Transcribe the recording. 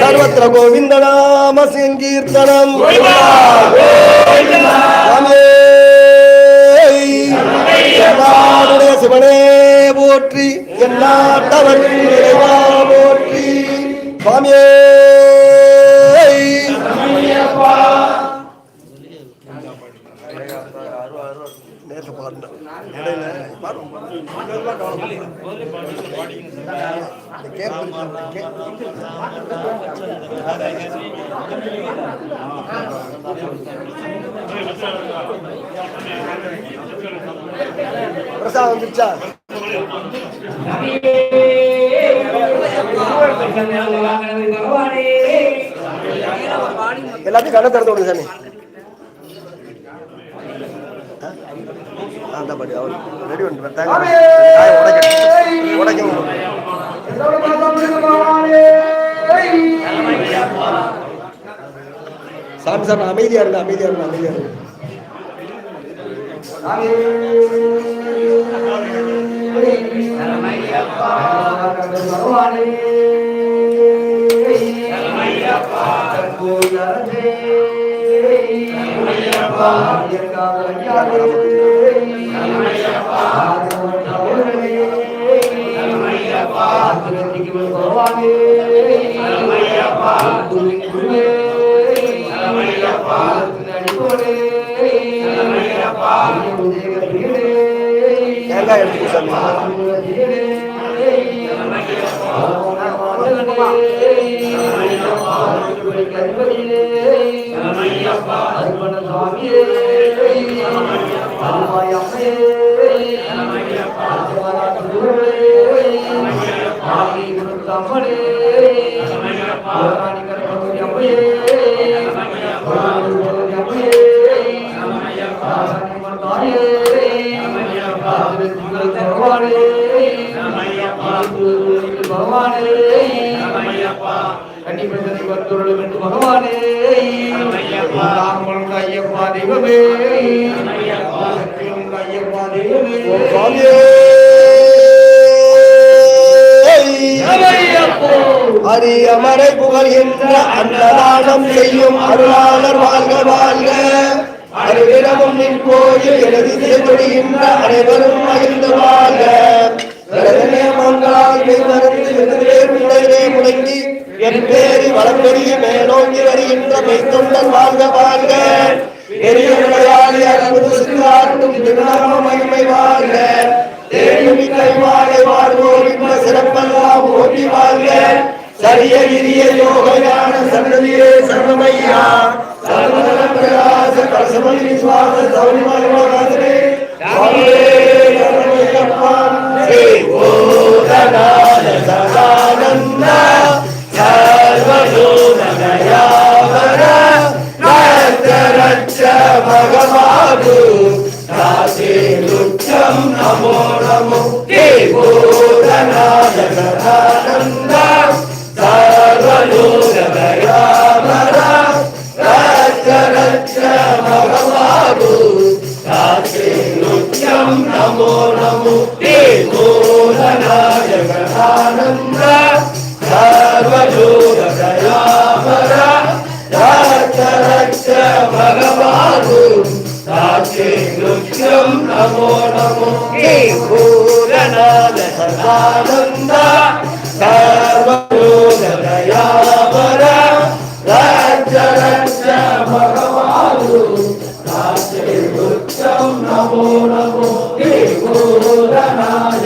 ஹரே ஹரே சர்வத்திர கோவிந்த நாம சங்கீர்த்தனம் கோவிந்தா, கோவிந்தா. சுவாமியே, என்னாடுடைய சிவனே போற்றி என்னாட்டவர் பிரசாதம் வந்துருச்சா எல்லாத்தையும் கண்ணை திறந்து விடுங்க சாமி. அந்த படி அவர் ரெடி பண்ணிட்டு உடைக்க உடைக்க சாமி சாமி அமைதியா இருங்க அமைதியா இருங்க அமைதியா இருங்க. தேங்காய் தம்மனே எடுத்துக்கோ சாமி கன்னிப்பெண்களை வருத்தொருளும் என்று பகவானே. ஐயப்பா தெய்வமே. தெய்வமே. அமரை புகழ்கின்ற அன்னதானம் செய்யும் அருளாளர் வாழ்க வாழ்க. அருவிரமும் நின் கோயில் எழுதி செய்தொழிகின்ற அனைவரும் மகிழ்ந்து முடங்கி என் பேரி வளம்பெரிய மேலோங்கி வருகின்ற மெய்த்தொண்டர் வாழ்க வாழ்க. பெரிய விளையாடி அற்புத திருநாம மகிமை வாழ்க. தேடி கைவாழை சிறப்பெல்லாம் ஓட்டி வாழ்க. சரிய இரிய யோக ஞான சன்னதியே சரணமையா. లక్ష్మణి స్వాగ సౌని మగవాదరే శ్రీ గోధనాన సదానంద సర్వదోనయావర రక్ష భగవాను నమో నమో శ్రీ గోధనాన భగవాడు నృత్యం నమో నము మూలనాయ గణానంద సర్వయోగ దయామర రక్ష భగవాడు నమో నము మూలనాయ సదానంద సర్వ ो रघो हे गोरनाय